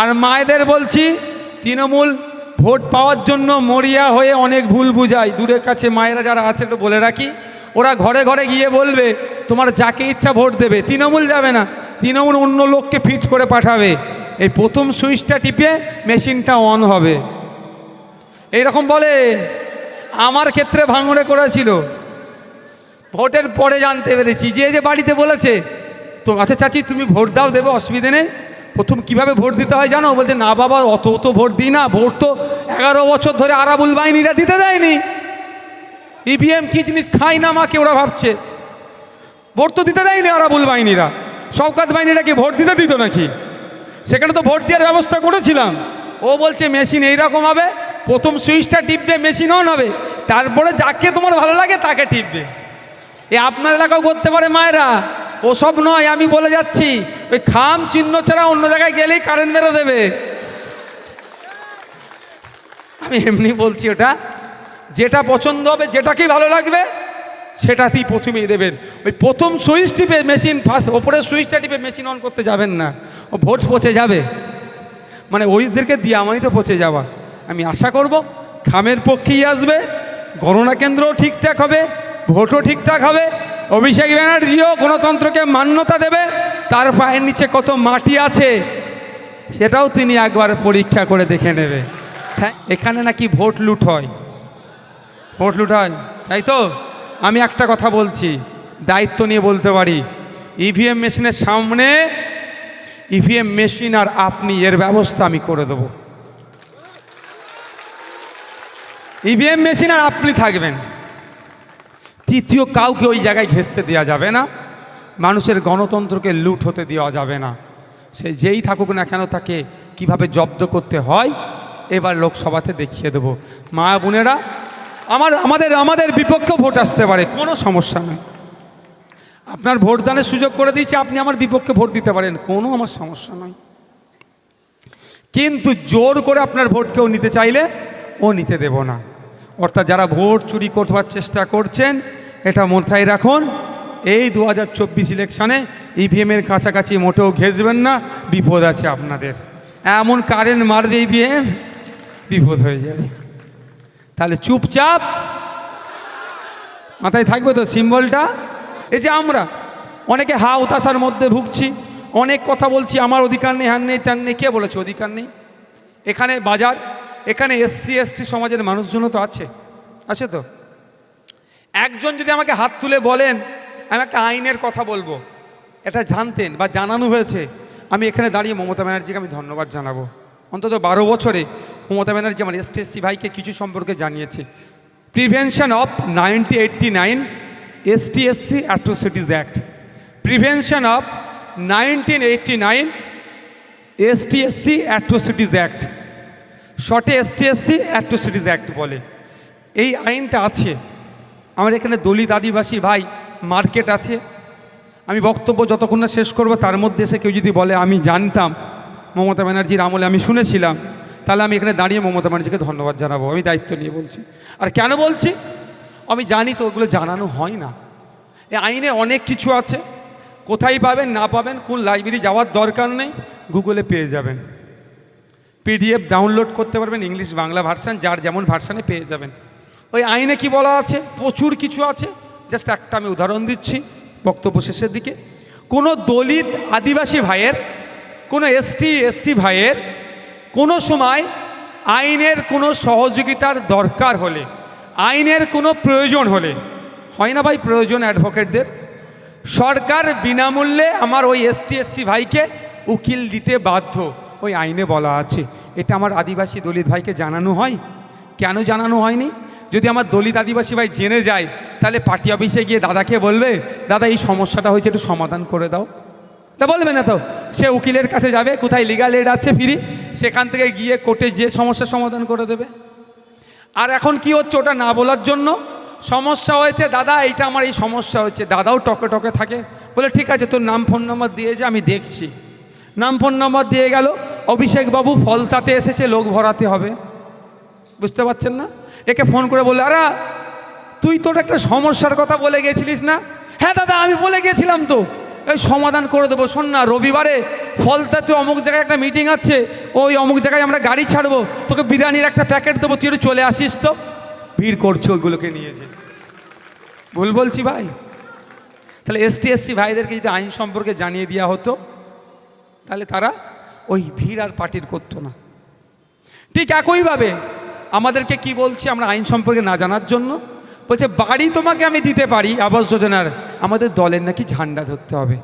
আর মায়েদের বলছি, তৃণমূল ভোট পাওয়ার জন্য মরিয়া হয়ে অনেক ভুল বুঝায়। দূরের কাছে মায়েরা যারা আছে, একটু বলে রাখি। ওরা ঘরে ঘরে গিয়ে বলবে, তোমার যাকে ইচ্ছা ভোট দেবে। তৃণমূল যাবে না। তৃণমূল অন্য লোককে ফিট করে পাঠাবে। এই প্রথম সুইচটা টিপে মেশিনটা অন হবে। এইরকম বলে, আমার ক্ষেত্রে ভাঙড়ে করেছিল। ভোটের পরে জানতে পেরেছি। যে যে বাড়িতে বলেছে, তো আচ্ছা চাচি, তুমি ভোট দাও, দেবে, অসুবিধে নেই। প্রথম কীভাবে ভোট দিতে হয় জানো? বলছে, না বাবা, অত অত ভোট দিই না। ভোট তো এগারো বছর ধরে আরাবুল বাহিনীরা দিতে দেয়নি। ইভিএম কি জিনিস খাই না মাকে ওরা ভাবছে? ভোট তো দিতে দেয়নি আরাবুল বাহিনীরা। শওকাত বাহিনীরা কি ভোট দিতে দিত নাকি? সেখানে তো ভোট দেওয়ার ব্যবস্থা করেছিলাম। ও বলছে, মেশিন এইরকম হবে। প্রথম সুইচটা টিপবে, মেশিন অন হবে। তারপরে যাকে তোমার ভালো লাগে তাকে টিপবে। এ আপনার এলাকাও করতে পারে মায়েরা। ওসব নয়, আমি বলে যাচ্ছি, ওই খাম চিহ্ন ছাড়া অন্য জায়গায় গেলেই কারেন্ট মেরে দেবে। আমি এমনি বলছি ওটা, যেটা পছন্দ হবে, যেটাকেই ভালো লাগবে, সেটাতেই প্রথমেই দেবেন। ওই প্রথম সুইচ টিপে মেশিন ফার্স্ট ওপরের সুইচটা টিপে মেশিন অন করতে যাবেন না। ও ভোট পচে যাবে। মানে ওইদেরকে দিয়ে আমারই তো পচে যাওয়া। আমি আশা করব খামের পক্ষেই আসবে, গণনা কেন্দ্রও ঠিকঠাক হবে, ভোটও ঠিকঠাক হবে অভিষেক ব্যানার্জিও গণতন্ত্রকে মান্যতা দেবে, তার পায়ের নিচে কত মাটি আছে, সেটাও তিনি একবার পরীক্ষা করে দেখে নেবে। হ্যাঁ এখানে নাকি ভোট লুট হয়। ভোট লুট হয়, তাই তো? আমি একটা কথা বলছি, দায়িত্ব নিয়ে বলতে পারি। ইভিএম মেশিনের সামনে ইভিএম মেশিন আর আপনি, এর ব্যবস্থা আমি করে দেবো। ইভিএম মেশিন আর আপনি থাকবেন। তৃতীয় কাউকে ওই জায়গায় ঘেঁচতে দেওয়া যাবে না। মানুষের গণতন্ত্রকে লুট হতে দেওয়া যাবে না। সে যেই থাকুক না কেন তাকে কীভাবে জব্দ করতে হয়, এবার লোকসভাতে দেখিয়ে দেবো। মা বোনেরা, আমার, আমাদের আমাদের বিপক্ষে ভোট আসতে পারে, কোনো সমস্যা নেই। আপনার ভোটদানের সুযোগ করে দিয়েছে, আপনি আমার বিপক্ষে ভোট দিতে পারেন, কোনো আমার সমস্যা নয়। কিন্তু জোর করে আপনার ভোট কেউ নিতে চাইলে, ও নিতে দেব না। অর্থাৎ যারা ভোট চুরি করবার চেষ্টা করছেন এটা মাথায় রাখুন। এই দু হাজার চব্বিশ ইলেকশানে ইভিএমের কাছাকাছি মোটেও ঘেসবেন না, বিপদ আছে আপনাদের। এমন কারেন্ট মারবে ইভিএম বিপদ হয়ে যাবে। তাহলে চুপচাপ, মাথায় থাকবে তো সিম্বলটা এই যে আমরা, অনেকে হা হতাশার মধ্যে ভুগছি, অনেক কথা বলছি, আমার অধিকার নেই হ্যান নেই ত্যান নেই, কে বলেছে অধিকার নেই? এখানে বাজার, এখানে এসসি, এসটি সমাজের মানুষজনও তো আছে আছে তো? একজন যদি আমাকে হাত তুলে বলেন, আমি একটা আইনের কথা বলব। এটা জানতেন বা জানানো হয়েছে। আমি এখানে দাঁড়িয়ে মমতা ব্যানার্জিকে আমি ধন্যবাদ জানাব। অন্তত বারো বছরে মমতা ব্যানার্জি আমার এস এসসি ভাইকে কিছু সম্পর্কে জানিয়েছে। Prevention of ninety eighty nine S T SC atrocities act prevention of nineteen eighty nine S T SC atrocities act শর্টে S T SC atrocities act বলে। এই আইনটা আছে। আমার এখানে দলিত আদিবাসী ভাই মার্কেট আছে। আমি বক্তব্য যতক্ষণ না শেষ করব, তার মধ্যে এসে কেউ যদি বলে আমি জানতাম, মমতা ব্যানার্জির আমলে আমি শুনেছিলাম, তাহলে আমি এখানে দাঁড়িয়ে মমতা ব্যানার্জিকে ধন্যবাদ জানাব। আমি দায়িত্ব নিয়ে বলছি। আর কেন বলছি? আমি জানি তো ওগুলো জানানো হয় না। এ আইনে অনেক কিছু আছে। কোথায় পাবেন, না পাবেন, কোন লাইব্রেরি যাওয়ার দরকার নেই, গুগলে পেয়ে যাবেন। পিডিএফ ডাউনলোড করতে পারবেন, ইংলিশ বাংলা ভার্সান, যার যেমন ভার্সানে পেয়ে যাবেন। ওই আইনে কি বলা আছে? প্রচুর কিছু আছে। জাস্ট একটা আমি উদাহরণ দিচ্ছি বক্তব্য শেষের দিকে। কোনো দলিত আদিবাসী ভাইয়ের, কোনো এসটি, এসসি ভাইয়ের কোনো সময় আইনের কোনো সহযোগিতার দরকার হলে, আইনের কোনো প্রয়োজন হলে, হয় না ভাই প্রয়োজন অ্যাডভোকেটদের? সরকার বিনামূল্যে আমার ওই এসটি, এসসি ভাইকে উকিল দিতে বাধ্য। ওই আইনে বলা আছে। এটা আমার আদিবাসী দলিত ভাইকে জানানো হয়? কেন জানানো হয়নি? যদি আমার দলিত আদিবাসী ভাই জেনে যায়, তাহলে পার্টি অফিসে গিয়ে দাদাকে বলবে, দাদা, এই সমস্যাটা হয়েছে, একটু সমাধান করে দাও। তা বলবে না তো? সে উকিলের কাছে যাবে, কোথায় লিগাল এড আছে ফ্রি, সেখান থেকে গিয়ে কোর্টে যে সমস্যার সমাধান করে দেবে। আর এখন কি হচ্ছে ওটা না বলার জন্য? সমস্যা হয়েছে, দাদা, এইটা আমার এই সমস্যা হচ্ছে। দাদাও টকে টকে থাকে, বলে, ঠিক আছে, তোর নাম ফোন নম্বর দিয়েছে আমি দেখছি। নাম ফোন নম্বর দিয়ে গেল, অভিষেকবাবু ফলতাতে এসেছে, লোক ভরাতে হবে। বুঝতে পারছেন না? একে ফোন করে বলল, আরে, তুই তোর একটা সমস্যার কথা বলে গেছিলিস না? হ্যাঁ দাদা, আমি বলে গেছিলাম তো। এই সমাধান করে দেবো, শোন না, রবিবারে ফলতাতে অমুক জায়গায় একটা মিটিং আছে, ওই অমুক জায়গায় আমরা গাড়ি ছাড়বো, তোকে বিরিয়ানির একটা প্যাকেট দেবো, তুই একটু চলে আসিস তো। ভিড় করছে ওইগুলোকে নিয়ে যে। ভুল বলছি ভাই? তাহলে এসটি, এসসি ভাইদেরকে যদি আইন সম্পর্কে জানিয়ে দেওয়া হতো, তাহলে তারা ওই ভিড় আর পার্টির করতো না। ঠিক একইভাবে আমাদেরকে কি বলছে আমরা আইন সম্পর্কে না জানার জন্য? বলছে, বাড়ি তোমাকে আমি দিতে পারি, আবাস যোজনার। আমাদের দলের নাকি ঝান্ডা ধরতে হবে।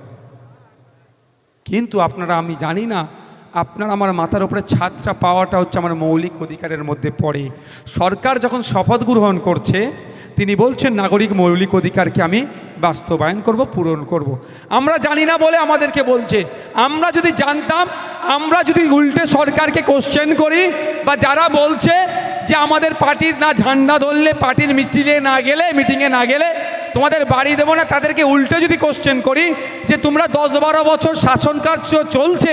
কিন্তু আপনারা, আমি জানি না, আপনার আমার মাথার উপরে ছাদটা পাওয়াটা হচ্ছে আমার মৌলিক অধিকারের মধ্যে পড়ে। সরকার যখন শপথ গ্রহণ করছে, তিনি বলছেন, নাগরিক মৌলিক অধিকারকে আমি বাস্তবায়ন করব, পূরণ করব। আমরা জানি না বলে আমাদেরকে বলছে। আমরা যদি জানতাম, আমরা যদি উল্টে সরকারকে কোশ্চেন করি, বা যারা বলছে যে আমাদের পার্টির না ঝান্ডা ধরলে, পার্টির মিটিংয়ে না গেলে মিটিংয়ে না গেলে, তোমাদের বাড়ি দেবো না, তাদেরকে উল্টে যদি কোশ্চেন করি যে তোমরা দশ বারো বছর শাসন কার্য চলছে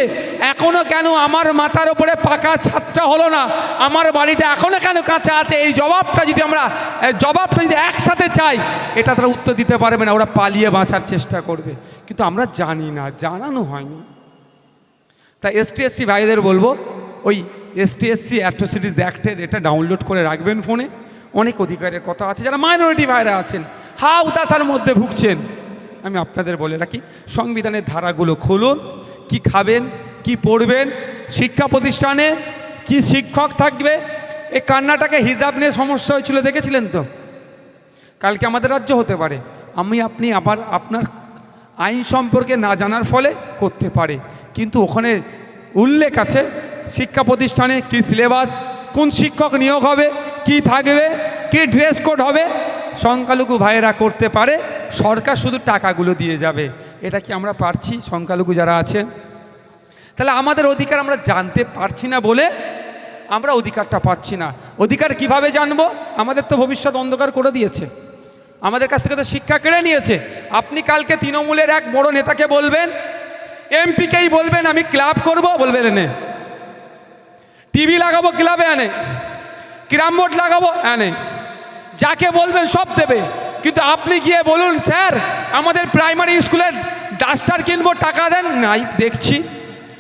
এখনও কেন আমার মাথার ওপরে পাকা ছাদটা হলো না? আমার বাড়িটা এখনও কেন কাঁচা আছে? এই জবাবটা যদি আমরা জবাবটা যদি একসাথে চাই, এটা তারা উত্তর দিতে পারবে না, ওরা পালিয়ে বাঁচার চেষ্টা করবে। কিন্তু আমরা জানি না, জানানো হয়নি। তাই এসটি এসসি ভাইদের বলব, ওই এসটি এসসি অ্যাট্রোসিটিস অ্যাক্টের এটা ডাউনলোড করে রাখবেন ফোনে। অনেক অধিকারের কথা আছে, যারা মাইনরিটি ভাইরা আছেন হা উদাসার মধ্যে ভুগছেন। আমি আপনাদের বলে রাখি, সংবিধানের ধারাগুলো খুলুন, কি খাবেন, কি পড়বেন, শিক্ষা প্রতিষ্ঠানে কি শিক্ষক থাকবে এই কান্নাটাকে হিজাব নিয়ে সমস্যা হয়েছিল, দেখেছিলেন তো? কালকে আমাদের রাজ্য হতে পারে, আমি, আপনি আবার আপনার আইন সম্পর্কে না জানার ফলে করতে পারে। কিন্তু ওখানে উল্লেখ আছে শিক্ষা প্রতিষ্ঠানে কি সিলেবাস, কোন শিক্ষক নিয়োগ হবে, কি থাকবে, কি ড্রেস কোড হবে, সংখ্যালঘু ভাইয়েরা করতে পারে, সরকার শুধু টাকাগুলো দিয়ে যাবে। এটা কি আমরা পারছি, সংখ্যালঘু যারা আছেন তাহলে আমাদের অধিকার আমরা জানতে পারছি না বলে আমরা অধিকারটা পাচ্ছি না। অধিকার কীভাবে জানব? আমাদের তো ভবিষ্যৎ অন্ধকার করে দিয়েছে। আমাদের কাছ থেকে তো শিক্ষা কেড়ে নিয়েছে। আপনি কালকে তৃণমূলের এক বড় নেতাকে বলবেন, এমপিকেই বলবেন, আমি ক্লাব করব, বলবেন এনে। টিভি লাগাবো, ক্লাবে আনে। ক্রাম বোর্ড লাগাবো, আনে। যাকে বলবেন সব দেবে। কিন্তু আপনি গিয়ে বলুন, স্যার, আমাদের প্রাইমারি স্কুলের ডাস্টার কিনবো, টাকা দেন? নাই, দেখছি।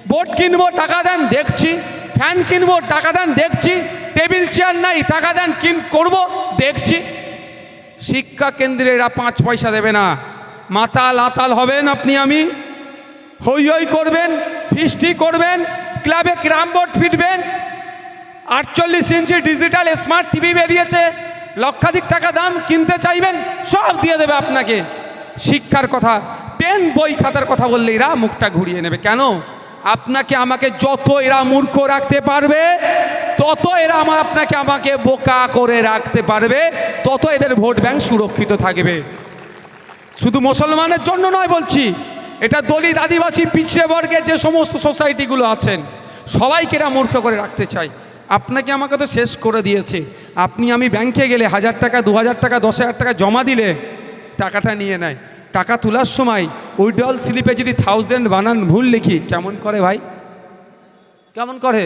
বোর্ড কিনবো, টাকা দেন, দেখছি। ফ্যান কিনবো, টাকা দেন, দেখছি। টেবিল, চেয়ার নাই, টাকা দেন, কিন, করব, দেখছি। শিক্ষা কেন্দ্রে এরা পাঁচ পয়সা দেবে না। মাতাল আতাল হবেন আপনি, আমি। হই হই করবেন, ফিস্টি করবেন। ক্লাবে ক্রাম বোর্ড ফিটবেন। আটচল্লিশ ইঞ্চি ডিজিটাল স্মার্ট টিভি বেরিয়েছে। লক্ষাধিক টাকা দাম কিনতে চাইবেন, সব দিয়ে দেবে আপনাকে। শিক্ষার কথা পেন বই খাতার কথা বললে এরা মুখটা ঘুরিয়ে নেবে। কেন? আপনাকে আমাকে যত এরা মূর্খ রাখতে পারবে, তত এরা আমার আপনাকে আমাকে বোকা করে রাখতে পারবে, তত এদের ভোট ব্যাংক সুরক্ষিত থাকবে। শুধু মুসলমানের জন্য নয় বলছি এটা দলিত আদিবাসী পিছিয়ে বর্গের যে সমস্ত সোসাইটিগুলো আছেন, সবাইকে এরা মূর্খ করে রাখতে চাই আপনাকে আমাকে তো শেষ করে দিয়েছে। আপনি আমি ব্যাংকে গেলে হাজার টাকা, দু হাজার টাকা, দশ হাজার টাকা জমা দিলে টাকাটা নিয়ে নেয়। টাকা তোলার সময় উইডল স্লিপে যদি থাউজেন্ড বানান, ভুল লিখি, কেমন করে ভাই? কেমন করে?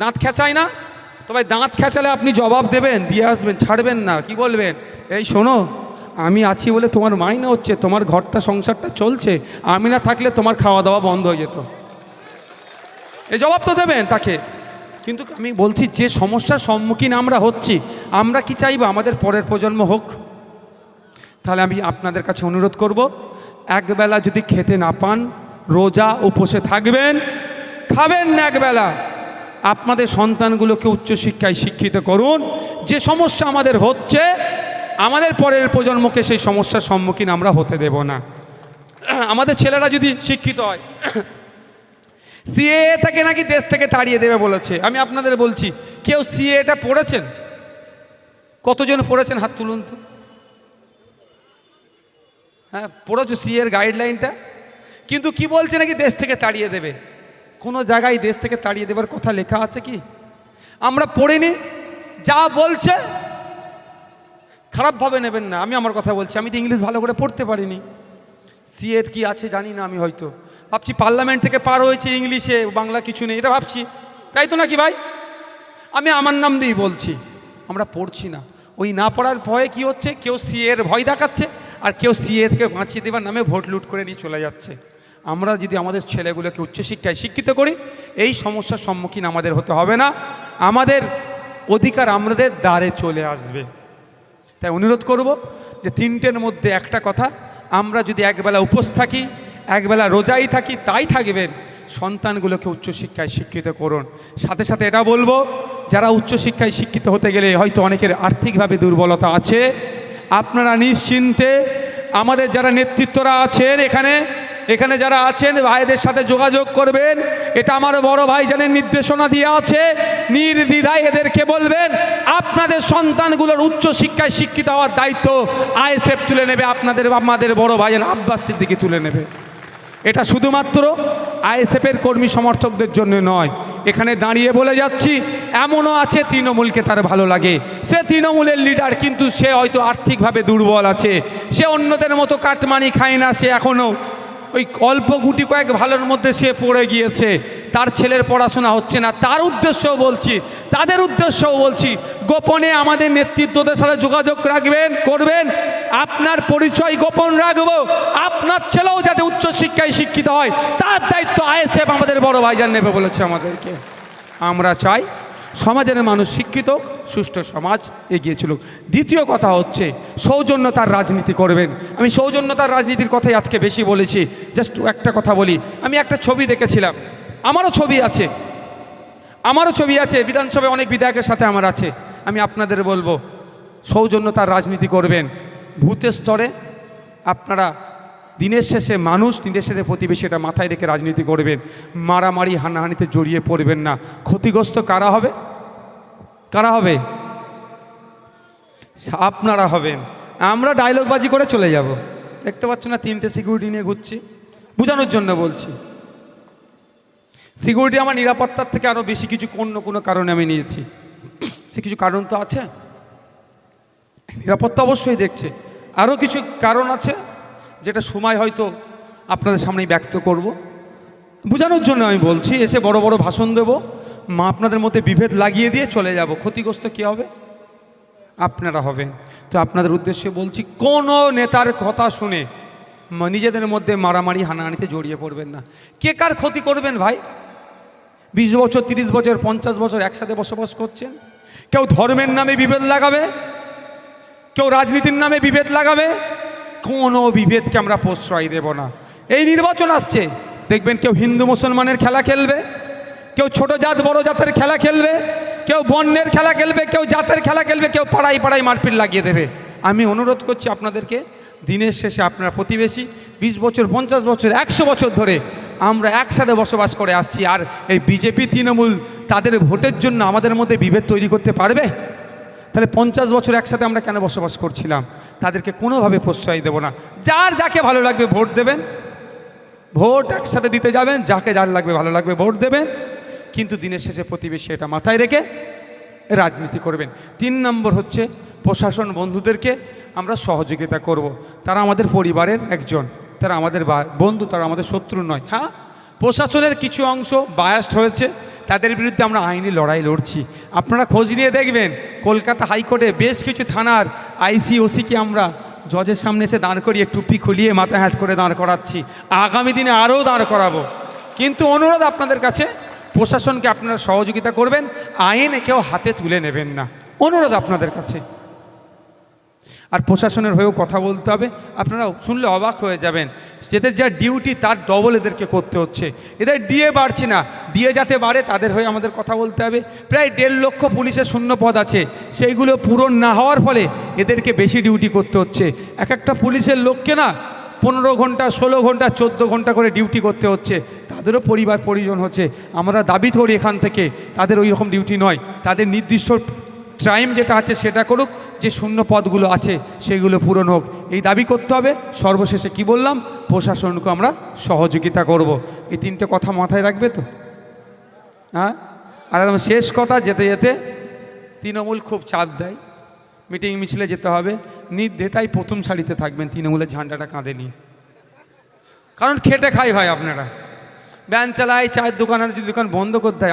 দাঁত খেঁচায় না? তবে দাঁত খেঁচালে আপনি জবাব দেবেন, দিয়ে আসবেন, ছাড়বেন না, কি বলবেন? এই শোনো আমি আছি বলে তোমার মাইনে হচ্ছে, তোমার ঘরটা, সংসারটা চলছে, আমি না থাকলে তোমার খাওয়া দাওয়া বন্ধ হয়ে যেত। এই জবাব তো দেবেন তাকে। কিন্তু আমি বলছি, যে সমস্যার সম্মুখীন আমরা হচ্ছি, আমরা কি চাইব? আমাদের পরের প্রজন্ম হোক। তাহলে আমি আপনাদের কাছে অনুরোধ করব, একবেলা যদি খেতে না পান, রোজা উপসে থাকবেন, খাবেন না একবেলা। আপনাদের সন্তানগুলোকে উচ্চশিক্ষায় শিক্ষিত করুন। যে সমস্যা আমাদের হচ্ছে আমাদের পরের প্রজন্মকে সেই সমস্যার সম্মুখীন আমরা হতে দেব না। আমাদের ছেলেরা যদি শিক্ষিত হয় সিএ থেকে নাকি দেশ থেকে তাড়িয়ে দেবে বলেছে। আমি আপনাদের বলছি, কেউ সিএটা পড়েছেন? কতজন পড়েছেন হাত তুলুন তো। হ্যাঁ পড়েছো সিএর গাইডলাইনটা কিন্তু কি বলছে নাকি দেশ থেকে তাড়িয়ে দেবে? কোনো জায়গায় দেশ থেকে তাড়িয়ে দেবার কথা লেখা আছে কি? আমরা পড়িনি, যা বলছে খারাপভাবে নেবেন না। আমি আমার কথা বলছি। আমি তো ইংলিশ ভালো করে পড়তে পারিনি। সিএর কি আছে জানি না আমি হয়তো। ভাবছি পার্লামেন্ট থেকে পার হয়েছে ইংলিশে, বাংলা কিছু নেই। এটা ভাবছি। তাই তো নাকি ভাই? আমি আমার নাম দিয়েই বলছি। আমরা পড়ছি না। ওই না পড়ার ভয়ে কি হচ্ছে? কেউ সিএর ভয় দেখাচ্ছে আর কেউ সিএ থেকে বাঁচিয়ে দেবার নামে ভোট লুট করে নিয়ে চলে যাচ্ছে। আমরা যদি আমাদের ছেলেগুলোকে উচ্চশিক্ষায় শিক্ষিত করি, এই সমস্যার সম্মুখীন আমাদের হতে হবে না। আমাদের অধিকার আমাদের দ্বারে চলে আসবে। তাই অনুরোধ করব যে তিনটের মধ্যে একটা কথা, আমরা যদি একবেলা উপোস থাকি, একবেলা রোজাই থাকি, তাই থাকবেন। সন্তানগুলোকে উচ্চশিক্ষায় শিক্ষিত করুন। সাথে সাথে এটা বলব, যারা উচ্চশিক্ষায় শিক্ষিত হতে গেলে হয়তো অনেকের আর্থিকভাবে দুর্বলতা আছে, আপনারা নিশ্চিন্তে আমাদের যারা নেতৃত্বরা আছেন এখানে এখানে যারা আছেন, ভাইদের সাথে যোগাযোগ করবেন। এটা আমার বড় ভাই জানেন নির্দেশনা দিয়ে আছে, নির্দ্বিধায় এদেরকে বলবেন, আপনাদের সন্তানগুলোর উচ্চ শিক্ষায় শিক্ষিত হওয়ার দায়িত্ব আইএসএফ তুলে নেবে, আপনাদের আমাদের বড় ভাই জান আব্বাস সিদ্দিকি তুলে নেবে। এটা শুধুমাত্র আইএসএফের কর্মী সমর্থকদের জন্য নয়, এখানে দাঁড়িয়ে বলে যাচ্ছি, এমনও আছে তৃণমূলকে তার ভালো লাগে। সে তৃণমূলের লিডার কিন্তু সে হয়তো আর্থিকভাবে দুর্বল আছে, সে অন্যদের মতো কাটমানি খায় না, সে এখনও ওই অল্প গুটি কয়েক ভালোর মধ্যে সে পড়ে গিয়েছে। তার ছেলের পড়াশোনা হচ্ছে না। তার উদ্দেশ্যও বলছি, তাদের উদ্দেশ্যও বলছি, গোপনে আমাদের নেতৃত্বদের সাথে যোগাযোগ রাখবেন, করবেন। আপনার পরিচয় গোপন রাখব। আপনার ছেলেও যাতে উচ্চশিক্ষায় শিক্ষিত হয়, তার দায়িত্ব আইএসএফ আমাদের বড় ভাইজান নেবে বলেছে আমাদেরকে। আমরা চাই সমাজের মানুষ শিক্ষিত, সুষ্ঠু সমাজ এগিয়ে চলুক। দ্বিতীয় কথা হচ্ছে, সৌজন্যতার রাজনীতি করবেন। আমি সৌজন্যতার রাজনীতির কথাই আজকে বেশি বলেছি। জাস্ট একটা কথা বলি, আমি একটা ছবি দেখেছিলাম। আমারও ছবি আছে। আমারও ছবি আছে, বিধানসভায় অনেক বিধায়কের সাথে আমার আছে। আমি আপনাদের বলব, সৌজন্যতার রাজনীতি করবেন। ভূতের স্তরে আপনারা দিনের শেষে মানুষ দিনের শেষে প্রতিবেশী এটা মাথায় রেখে রাজনীতি করবেন, মারামারি, হানাহানিতে জড়িয়ে পড়বেন না। ক্ষতিগ্রস্ত কারা হবে? কারা হবে? আপনারা হবেন। আমরা ডায়লগবাজি করে চলে যাব। দেখতে পাচ্ছ না, তিনটে সিকিউরিটি নিয়ে ঘুরছি। বোঝানোর জন্য বলছি। সিকিউরিটি আমার নিরাপত্তার থেকে আরও বেশি কিছু অন্য কোনো কারণে আমি নিয়েছি। সে কিছু কারণ তো আছে? নিরাপত্তা অবশ্যই দেখছে। আরও কিছু কারণ আছে? যেটা সময় হয়তো আপনাদের সামনেই ব্যক্ত করব। বোঝানোর জন্য আমি বলছি, এসে বড় বড় ভাষণ দেব। মা আপনাদের মধ্যে বিভেদ লাগিয়ে দিয়ে চলে যাব। ক্ষতিগ্রস্ত কী হবে? আপনারা হবেন। তো আপনাদের উদ্দেশ্যে বলছি, কোনো নেতার কথা শুনে নিজেদের মধ্যে মারামারি, হানাহানিতে জড়িয়ে পড়বেন না। কে কার ক্ষতি করবেন ভাই? বিশ বছর, তিরিশ বছর, পঞ্চাশ বছর একসাথে বসবাস করছেন? কেউ ধর্মের নামে বিভেদ লাগাবে? কেউ রাজনীতির নামে বিভেদ লাগাবে? কোনো বিভেদকে আমরা প্রশ্রয় দেব না। এই নির্বাচন আসছে। দেখবেন কেউ হিন্দু মুসলমানের খেলা খেলবে, কেউ ছোট জাত, বড় জাতের খেলা খেলবে, কেউ বন্যের খেলা খেলবে, কেউ জাতের খেলা খেলবে, কেউ পাড়ায় পাড়ায় মারপিট লাগিয়ে দেবে। আমি অনুরোধ করছি আপনাদেরকে, দিনের শেষে আপনারা প্রতিবেশী, বিশ বছর, পঞ্চাশ বছর, একশো বছর ধরে আমরা একসাথে বসবাস করে আসছি। আর এই বিজেপি, তৃণমূল, তাদের ভোটের জন্য আমাদের মধ্যে বিভেদ তৈরি করতে পারবে? তাহলে পঞ্চাশ বছর একসাথে আমরা কেন বসবাস করছিলাম? তাদেরকে কোনোভাবে প্রশ্রয় দেব না। যার যাকে ভালো লাগবে ভোট দেবেন। ভোট একসাথে দিতে যাবেন, যাকে যার লাগবে ভালো লাগবে ভোট দেবেন। কিন্তু দিনের শেষে প্রতিবেশী এটা মাথায় রেখে রাজনীতি করবেন। তিন নম্বর হচ্ছে প্রশাসন বন্ধুদেরকে আমরা সহযোগিতা করব। তারা আমাদের পরিবারের একজন। তারা আমাদের বন্ধু, তারা আমাদের শত্রু নয়। হ্যাঁ? প্রশাসনের কিছু অংশ বায়াস্ট হয়েছে। তাদের বিরুদ্ধে আমরা আইনি লড়াই লড়ছি। আপনারা খোঁজ নিয়ে দেখবেন, কলকাতা হাইকোর্টে বেশ কিছু থানার আইসিওসিকে আমরা জজের সামনে এসে দাঁড় করিয়ে টুপি খুলিয়ে মাথা হ্যাট করে দাঁড় করাচ্ছি। আগামী দিনে আরও দাঁড় করাবো। কিন্তু অনুরোধ আপনাদের কাছে, প্রশাসনকে আপনারা সহযোগিতা করবেন, আইন কেউ হাতে তুলে নেবেন না। অনুরোধ আপনাদের কাছে। আর প্রশাসনের হয়েও কথা বলতে হবে। আপনারা শুনলে অবাক হয়ে যাবেন যেদের যা ডিউটি তার ডবল এদেরকে করতে হচ্ছে। এদের ডিএ বাড়ছে না। ডিএ যাতে বাড়ে, তাদের হয়ে আমাদের কথা বলতে হবে। প্রায় দেড় লক্ষ পুলিশের শূন্য পদ আছে। সেইগুলো পূরণ না হওয়ার ফলে এদেরকে বেশি ডিউটি করতে হচ্ছে। এক একটা পুলিশের লোককে না পনেরো ঘণ্টা, ষোলো ঘণ্টা, চোদ্দ ঘণ্টা করে ডিউটি করতে হচ্ছে। তাদেরও পরিবার পরিজন হচ্ছে। আমরা দাবি করি এখান থেকে, তাদের ওই রকম ডিউটি নয়। তাদের নির্দিষ্ট টাইম যেটা আছে সেটা করুক, যে শূন্য পদগুলো আছে সেগুলো পূরণ হোক। এই দাবি করতে হবে। সর্বশেষে কি বললাম? প্রশাসনকে আমরা সহযোগিতা করব। এই তিনটে কথা মাথায় রাখবে তো? হ্যাঁ? আর একদম শেষ কথা, যেতে যেতে তৃণমূল খুব চাপ দেয়। মিটিং মিছিলে যেতে হবে। নির্দেতাই প্রথম সারিতে থাকবেন তৃণমূলের ঝান্ডাটা কাঁধে নিয়ে। কারণ খেটে খাই ভাই আপনারা। ব্যান চালায়, চায়ের দোকান আর যদি দোকান বন্ধ করতে হয়।